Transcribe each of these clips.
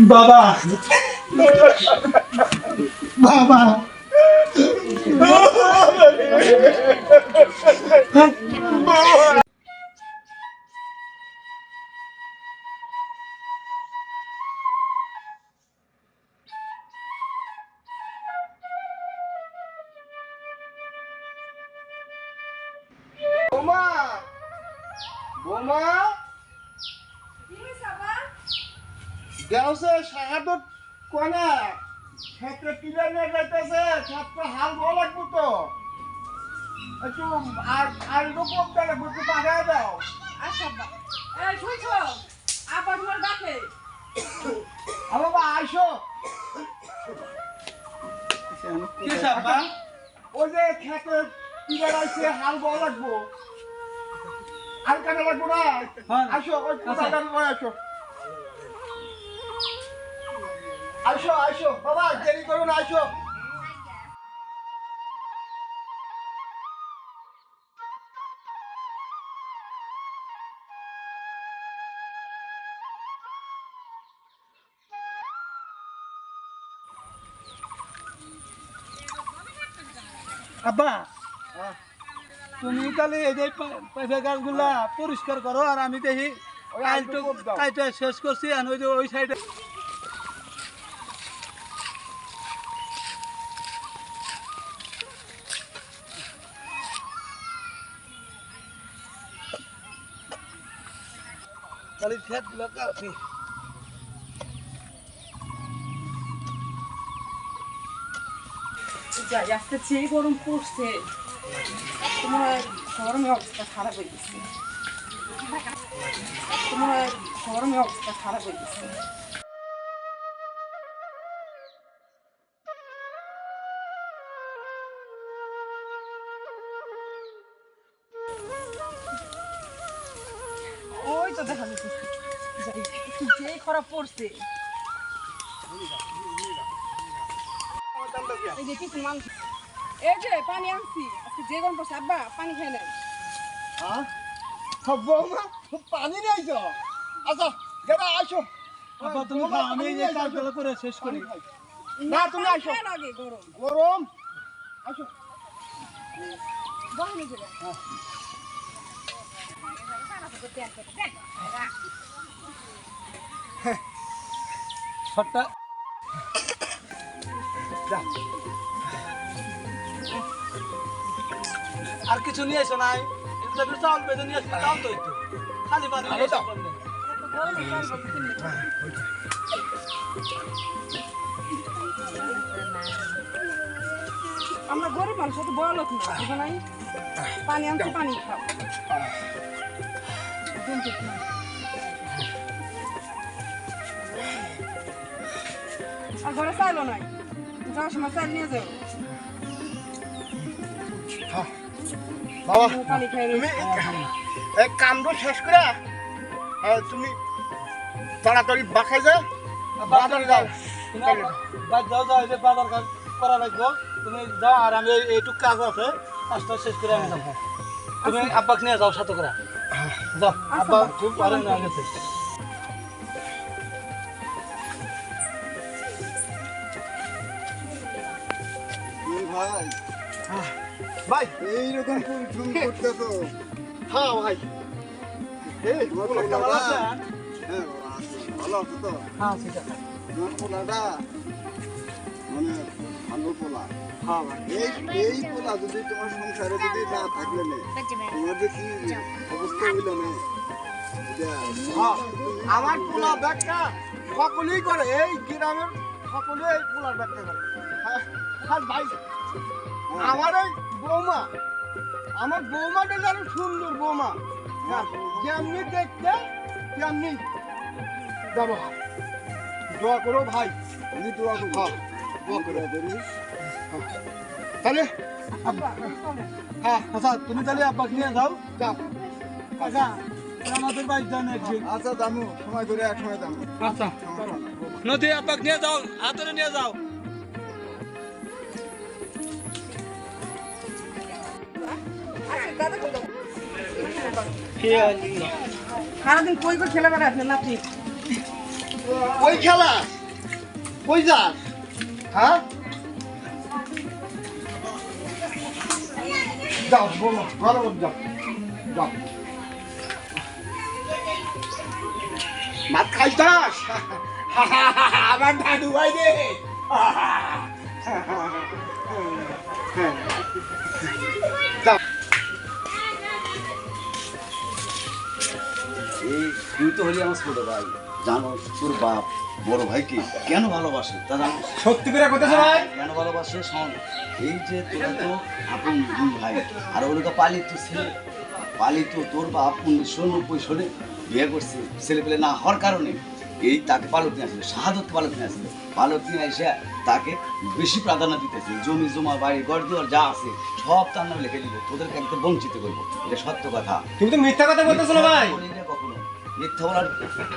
বাবা। বাবা। বোমা কিনে যাইতেছে হাল ভালো লাগবো তো। একটু আর আর একটু কম তাহলে একটু পাঠায় দাও। আচ্ছা এই শুনছো? আপা তোমার ডাকে আমার বা আইসো। কি সাব্বা ওই যে কিনে আইছে হাল ভালো লাগবো। আর কেন লাগবো না? হ্যাঁ। আসো ওই আচ্ছা। কোথায় আসো আসো আসো বাবা দেরি করো না আসো আব্বা তুমি তাহলে এই যে পেঁপে গাছগুলা পরিষ্কার করো আর আমি দেখি। কাইটা শেষ করছি আর ওই যে ওই সাইডে তাহলে কাটি যাই আজকে চেয়ে গরম অবস্থা খারাপ হয়ে গেছে। তোমার গরমে অবস্থা খারাপ হয়ে গেছে। খারাপ পড়ছে। এই যে কিছু মানুষ এই যে পানি আনছি। আজকে যে গরম পড়ছে আব্বা পানি খেয়ে নেন। হ্যাঁ? বৌমা পানি নেই তো আচ্ছা দাদা আসো আব্বা তুমি আমি যে কাজগুলো করে শেষ করি। খাই। না তুমি আসো। গরম। গরম? আসো। বহানি যাবে সবটা আর কিছু নিয়ে এসো নাই। চাউল বেঁধে নিয়ে আসলে চাউল তো একটু। খালি পানি আমরা গরিব মানুষ তো বড় লোক না। পানি আনছি পানি খাও। আর ঘরে চাইলো নাই। যাওয়ার সময় চাইল নিয়ে যাও। বাবা তুমি এক কামটা শেষ করে। হ্যাঁ, তুমি তাড়াতাড়ি বাসায় যা বাজারে যাও। যাও। যাও যে বাজার কাজ করা লাগবে। তুমি যাও আর আমি এই- এইটুক কাজ আছে। কাজটা শেষ করে আমি যাব। তুমি আব্বাকে নিয়ে যাও সাথে করে। যাও। আব্বা খুব গেছে। ভাই এইরকম পরিশ্রম করতে তো হ্যাঁ ভাই। এই পোলাটা? ভালো আছে? হ্যাঁ, ভালো আছে তো? হ্যাঁ ঠিক আছে। তোমার পোলাটা? মানে ভালো পোলা। হ্যাঁ ভাই। এই এই পোলা যদি তোমার সংসারে যদি না থাকলে না তোমার যে কি অবস্থা হইল না? হ্যাঁ, আমার পোলা ব্যাগটা সকলেই করে এই গ্রামের সকলে এই পোলার ব্যাগটা করে। হ্যাঁ, ভাই আমার এই বৌমা আমার বৌমাটা যেন সুন্দর বৌমা। হ্যাঁ, যেমনি দেখতে তেমনি ব্যবহার। দোয়া করো ভাই আমি দোয়া করি হ্যাঁ দোয়া করে। করিস। তাহলে হ্যাঁ আচ্ছা তুমি তাহলে আব্বাকে নিয়ে যাও। যাও আচ্ছা আমাদের বাড়ি যান একদিন। আচ্ছা দামু সময় ধরে এক সময় দামু আচ্ছা নদী আব্বাকে নিয়ে যাও হাতরে নিয়ে যাও। সারাদিন কই কই খেলে আপনার নাতি ওই খেলা? কই যাস? হ্যাঁ? যাও, বলো ভালো যাও যাও। ভাত খাইতাস আমার দাদু ভাই রে। যাও। এই তুই তো হলি আমার ছোট ভাই। জানো তোর বাপ বড় ভাইকে কেন ভালোবাসে? তা জানো? সত্যি করে কথা ভাই কেন ভালোবাসে? শোন এই যে তোরা তো আপন দুই ভাই আর তো পালিত ছেলে। পালিত তোর বাপ উনিশশো নব্বই সালে বিয়ে করছে। ছেলে পেলে না হওয়ার কারণে এই তাকে পালক নিয়ে আসলে শাহাদতকে পালক নিয়ে আসলে। পালক নিয়ে এসে তাকে বেশি প্রাধান্য দিতেছে। জমি জমা বাড়ি ঘর দুয়ার যা আছে সব তার নামে লিখে দিব। তোদেরকে একদম বঞ্চিত করব। এটা সত্য কথা। তুমি তো মিথ্যা কথা বলতেছো না ভাই। মিথ্যা বলার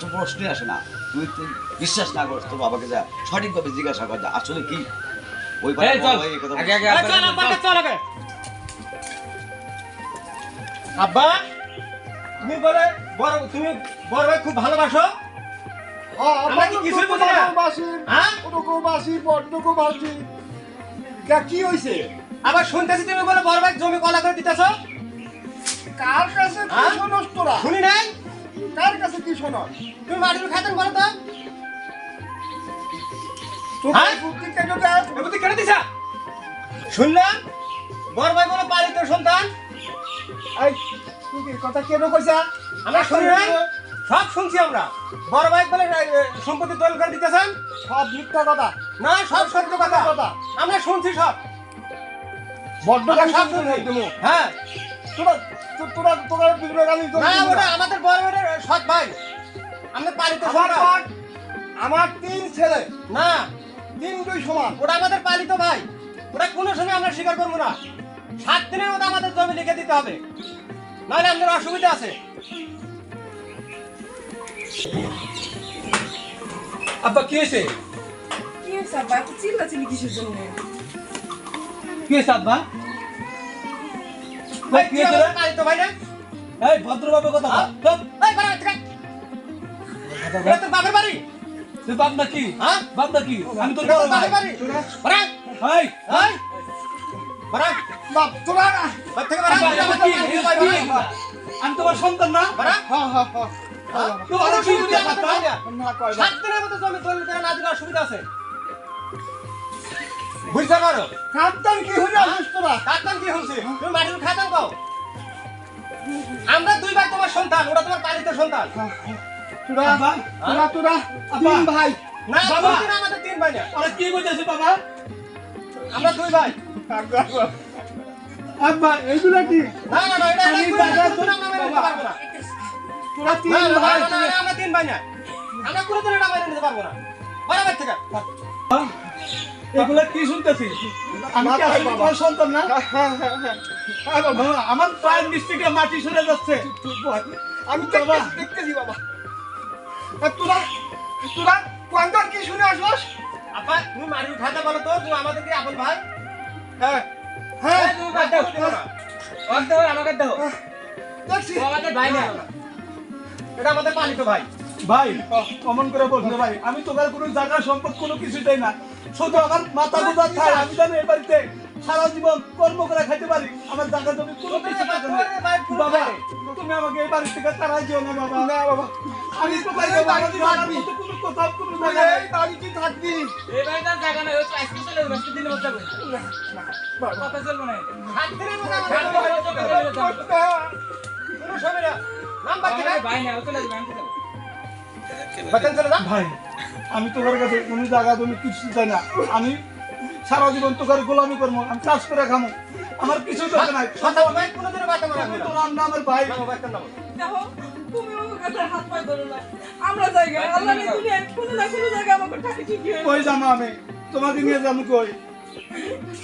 তো প্রশ্নই আসে না। তুই তুই বিশ্বাস না করিস তোর বাবাকে যা সঠিকভাবে জিজ্ঞাসা কর যে। আসলে কি? ওই আব্বা চল। আগে আব্বা তুমি বলে বড় তুমি বড় ভাই খুব ভালোবাসো? আমরা কিছুই বুঝি না? হ্যাঁ? ওটুকু বাসি বডটুকু বাসি? কি হইছে? আবার শুনতেছি তুমি বলে বড় ভাই জমি কলা করে দিতেছো? কার কাছে হ্যাঁ? তোরা শুনি নাই? কার কাছে কি শোনস তুমি মাটির খাতেন বলো তো? হ্যাঁ? শুনলাম বড় ভাই বলে পালিত সন্তান। কথা কেন কইছা? আমরা শুনি সব শুনছি আমরা। বড় ভাই বলে সম্পত্তি দল করে দিতেছেন? সব মিথ্যা কথা। না সব সত্য কথা। কথা। আমরা শুনছি সব। বড্ড সব শুনছি। শুনছি। হ্যাঁ। তোরা তোরা তোরা বিগ্রহ গালি না ওটা আমাদের বড় ভাইয়ের পালিত আমার আমার তিন ছেলে। না। তিন দুই সমান। ওটা আমাদের পালিত ভাই। ওটা কোনো সময় আমরা স্বীকার করব না। সাত দিনের মধ্যে আমাদের জমি লিখে দিতে হবে। নাহলে আমাদের অসুবিধা আছে। আব্বা কি হয়েছে? কি হয়েছে আব্বা? এত চিল্লাচিল্লি কিসের জন্য? কি হয়েছে আব্বা? ভাই কি হয়েছে পালিত ভাই না এই ভদ্রভাবে কথা বল। এই বাড়া থেকে এটা তোর বাপের বাড়ি? তুই বাপ না কি হ্যাঁ? বাপ না কি আমি তোর বড়। ভাই বাড়ি? কি? কি? আমি তোমার সন্তান না? হ্যাঁ হ্যাঁ হ্যাঁ। অসুবিধা আছে বুঝতে পারো? কাঁদতাম কি হইল তোরা কাতান কি হচ্ছে? তুমি মাটির খাতান পাও আমরা দুই ভাই তোমার সন্তান ওরা তোমার পালিত সন্তান। তোরা আব্বা, তোরা তোরা তিন ভাই। না বাবা। আমাদের তিন ভাই না। আরে কি বুঝেছি বাবা? আমরা দুই ভাই। আব্বা এগুলো কি? না না না এটা আমি দাদা কোনো নাম নিতে পারব না। তোরা তিন ভাই আমরা তিন ভাই না। আমরা কোনো দিন এটা নিতে পারব না। বরাবর থেকে। এগুলা কি শুনতেছি আমি কি আসলে তোমার সন্তান না? হ্যাঁ হ্যাঁ হ্যাঁ হ্যাঁ। আমার প্রায় মিস্ত্রিকে মাটি সরে যাচ্ছে। আমি দেখতেছি বাবা। তোরা তোরা কোয়ান্টার কি শুনে আসস আপা তুমি মাটির খাতা বলো তো তুমি আমাদের কি আপন ভাই? হ্যাঁ হ্যাঁ এই, তুমি বাদ দাও, দিও। না। দেখছি। এটা আমাদের পালিত ভাই। ভাই অমন করে বলছে ভাই। আমি তোকার কোনো জায়গা সম্পদ কোনো কিছু দেই না। শুধু আমার মাথা গোটা আমি জানি এই বাড়িতে। সারা জীবন কর্ম করে খাইতে পারি। আমার জায়গা জমি কোনো কিছু থাকে না। বাবা তুমি আমাকে এই বাড়ি থেকে তাড়াই দিও না বাবা। না বাবা। আমি তো কোনো তুই জায়গা এই হবে। কোনো সময় না। নাম্বার কি ভাই? চলে। ভাই আমি তোর কাছে কোনো জায়গা জমি কিছু চাই না। আমি সারা জীবন তোর গোলামি করব আমি কাজ করে খামো। আমার কিছু দরকার নাই। ভাই। তোর ভাই। আমরা জায়গা আল্লাহ এই দুনিয়ায় কোনো না কোনো জায়গায় আমাকে ঠাকি ঠিকই হয়ে কই যাব আমি? তোমাকে নিয়ে যাব কই?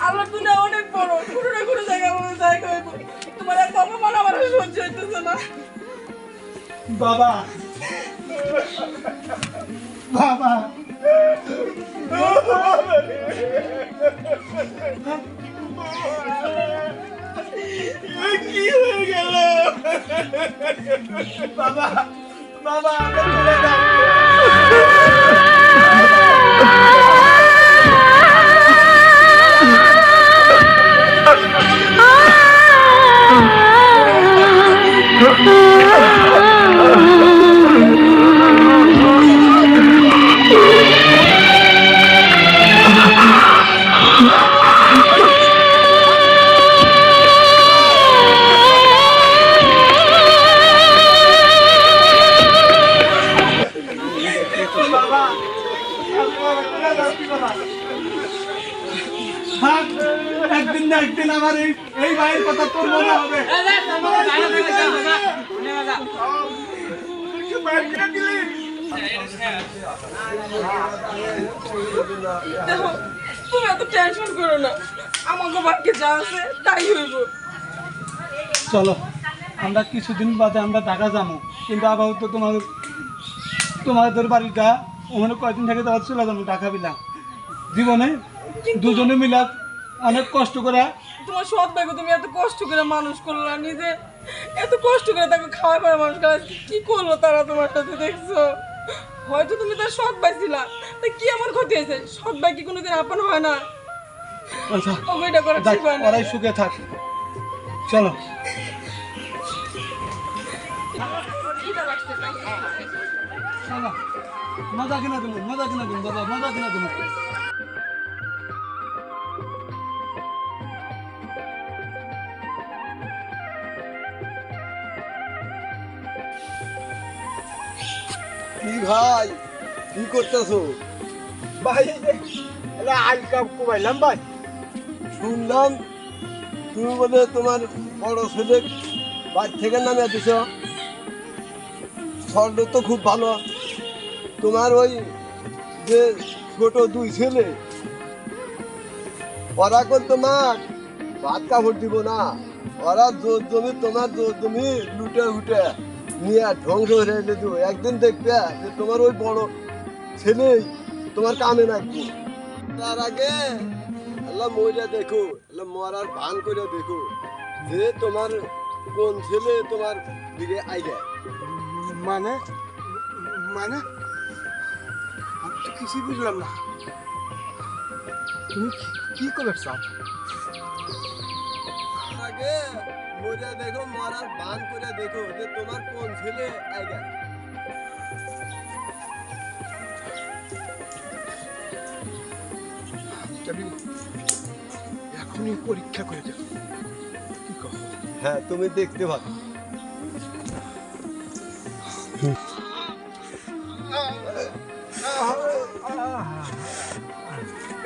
আল্লাহ দুনিয়া অনেক বড়। কোনো না কোনো জায়গা তোমার এত অপমান আমার সহ্য হইতেছে না। বাবা। বাবা। কি হয়ে গেল বাবা বাবা আমাকে না একদিন আমার এই ভাইয়ের কথা তোর মনে হবে তুই চলো আমরা কিছুদিন বাদে আমরা ঢাকা যাব কিন্তু আপাতত তোমাদের তোমাদের বাড়িটা ওখানে কয়দিন থেকে তারা চলে যাব ঢাকা বিলা জীবনে দুজনে মিলা অনেক কষ্ট করে। তোমার সৎ ভাইকে তুমি এত কষ্ট করে মানুষ করলা নিজে এত কষ্ট করে তাকে খাওয়া করে মানুষ করা কি করল তারা তোমার সাথে দেখছ? হয়তো তুমি তার সৎ ভাই ছিলা তা কি আমার ক্ষতি হয়েছে? সৎ ভাই কি কোনোদিন আপন হয় না? আচ্ছা ও এটা করা যাক, ঠিক হয় না সুখে থাক। চলো। মজা কিনা তুমি মজা কিনা তুমি বাবা মজা কিনা তুমি কি ভাই? কি করতেছো? ভাই আজ কাপ কুমাইলাম ভাই। শুনলাম তুমি বলে তোমার বড় ছেলে বাড়ি থেকে নামে দিছ। ফল তো খুব ভালো। তোমার ওই যে ছোট দুই ছেলে, ওরা কোন তোমার ভাত কাপড় দিব না। ওরা জোর জমি তোমার জোর জমি লুটে উঠে নিয়ে ধ্বংস হয়ে দিব একদিন দেখবে যে তোমার ওই বড় ছেলেই তোমার কামে নাকবো তার আগে আল্লাহ মইরা দেখো আল্লাহ মরার ভান করে দেখো যে তোমার কোন ছেলে তোমার দিকে আইলে মানে? মানে? আমি তো কিছুই বুঝলাম না। তুমি কি- কি করে চাও আগে মইরা দেখো মরার ভান করে দেখো যে তোমার কোন ছেলে? আমি এখনই পরীক্ষা করে কি কর? হ্যাঁ তুমি দেখতে পাবে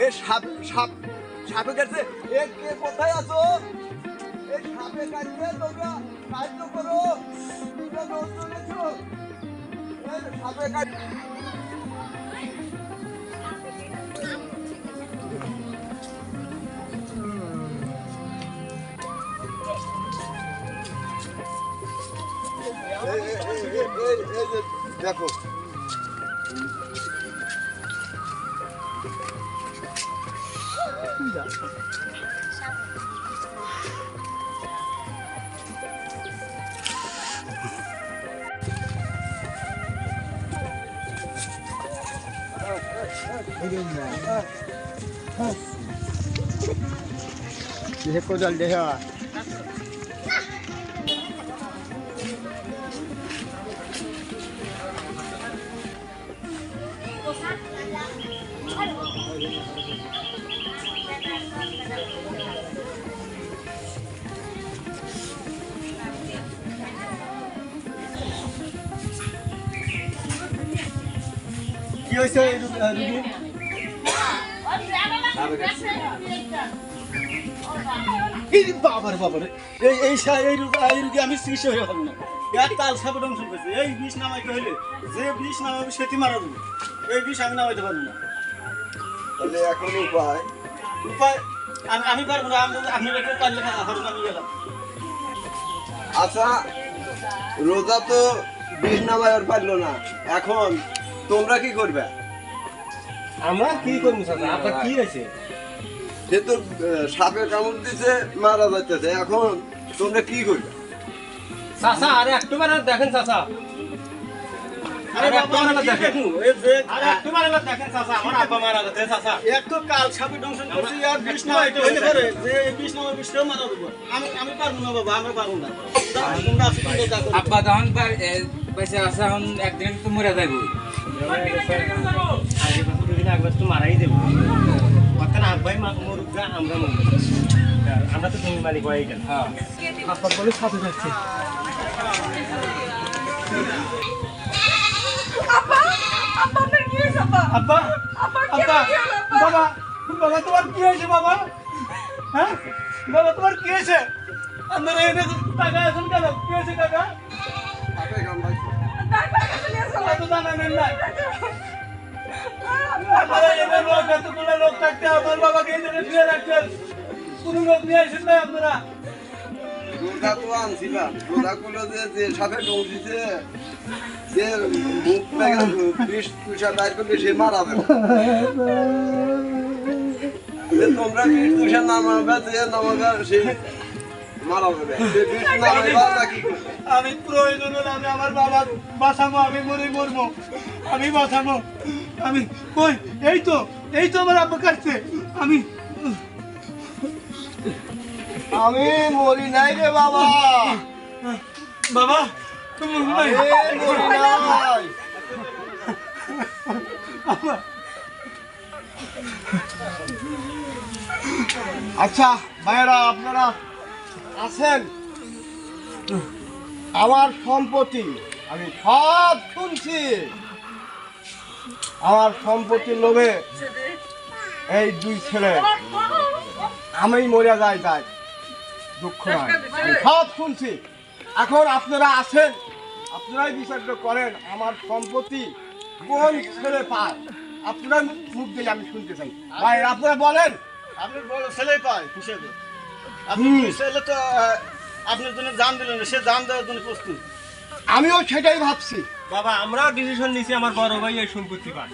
এ সাপ সাপ সাপে এ কে কোথায় আছো? সাপে কাটছে তোমরা সাহায্য করো সাপে এই, এই, এই, এই, এই, এই যে দেখো কোদাল দেহা কি হয়েছে এই রু- আহ, রুগী? এই বাবার বাবার এই এই এই রোগ আমি চিকিৎসা হয়ে না। এর তাল সাপে ধ্বংস করছে। এই বিষ নামাইতে হইলে যে বিষ নামাবে সেটি মারা দেবো এই বিষ আমি নামাইতে পারব না। তাহলে এখন উপায়? উপায়? আমি আমি পারব না। আমি আপনি একটু পারলে না আমি গেলাম। আচ্ছা রোজা তো বিষ নামায় পারল না। এখন তোমরা কি করবে? আমরা কি করব স্যার আপনার কি হয়েছে? সে তো সাপে কামড় দিছে মারা যাইতেছে। এখন তোমরা কি করবে? চাচা আরে একটু মানে দেখেন চাচা। মারা মারা আমি পারব না বাবা আমরা পারব না। আব্বা তখন পয়সা এখন একদিন তো মরে মারাই দেবো। অর্থাৎ আব্বাই মা মরুক গা আমরা আমরা তো জমি মালিক হয়ে গেল হ্যাঁ। আপনার বলে সাথে যাচ্ছে। আব্বা আব্বা? বাবা বাবা তোমার কি হয়েছে বাবা? হ্যাঁ? বাবা তোমার কি হয়েছে? আপনারা এনে টাকা কেন? কি হয়েছে টাকা না লোক এতগুলো লোক থাকতে আমার বাবাকে এখানে শুয়ে রাখছেন? কোনো লোক নিয়ে আসেন না আপনারা? দুর্গা তো আনছিলাম দুর্গা গুলো যে যে সাথে ডোল যে মুখ বিষ তুষার বাইর করলে সে মারা যাবে। তোমরা বিষ তুষার নামাবে যে নামাবে সে মারা যাবে। সে বিষ নামাবে তা কি করবে? আমি প্রয়োজন হলে আমি আমার বাবা বাঁচাবো আমি মরে মরবো। আমি বাঁচাবো। আমি কই? এই তো এই তো আমার আব্বা কাটছে। আমি আমি মরি নাই রে বাবা। বাবা তুমি মরি নাই। আচ্ছা ভাইয়েরা আপনারা আছেন? আমার সম্পত্তি আমি সব শুনছি। আমার সম্পত্তির লোভে এই দুই ছেলে আমি মরে যাই যাই। দুঃখ নয় সব শুনছি। এখন আপনারা আছেন আপনারাই বিচারটা করেন আমার সম্পত্তি কোন ছেলে পায়। আপনার মুখ দিলে আমি শুনতে চাই। ভাই আপনারা বলেন। আপনার বড় ছেলেই পায় হিসেবে হুম। আপনার ছেলে তো আপনার জন্য জান দিল না সে জান দেওয়ার জন্য প্রস্তুত। আমিও সেটাই ভাবছি। বাবা আমরাও ডিসিশন নিছি আমার বড় ভাই এই সম্পত্তি পায়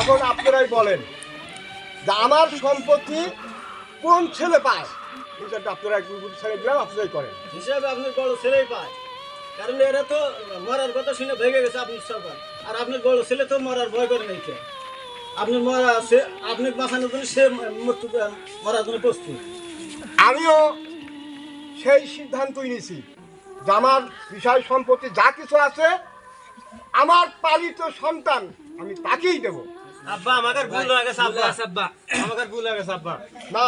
এখন আপনারাই বলেন যে আমার সম্পত্তি কোন ছেলে পায়? আপনারা দিলাম আপনারাই করেন। হিসেবে আপনার বড় ছেলেই পায়। কারণ এরা তো মরার কথা শুনে ভেঙে গেছে সরকার আর আপনার বড় ছেলে তো মরার ভয় করে নাই কে? আপনার মরা সে আপনি বাঁচানোর জন্য সে মৃত্যু মরার জন্য প্রস্তুত। আমিও সেই সিদ্ধান্তই নিয়েছি যে আমার বিষয় সম্পত্তি যা কিছু আছে আমার পালিত সন্তান আমি তাকেই দেব। আব্বা আমাদের ভুল হয়ে গেছে আব্বা আব্বা। আমাদের ভুল হয়ে গেছে আব্বা। না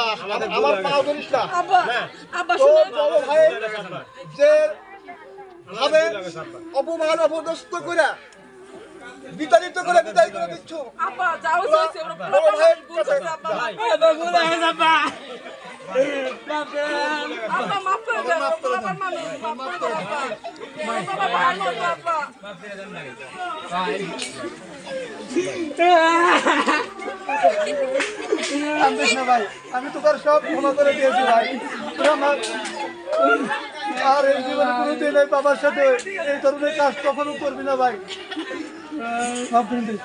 আমার পাও ধরিস না। আব্বা আব্বা তো বড় ভাই যে ভাবে অপমান অপদস্থ করে বিতাড়িত করে বিদায় করে দিচ্ছ। আব্বা যাও বড়। আব্বা ভুল হয়ে গেছে আব্বা। ভাই আমি তোকে সব ক্ষমা করে দিয়েছি ভাই আমার আর এই জীবনে কোনোদিন এই বাবার সাথে এই ধরনের কাজ কখনো করবি না ভাই। দিস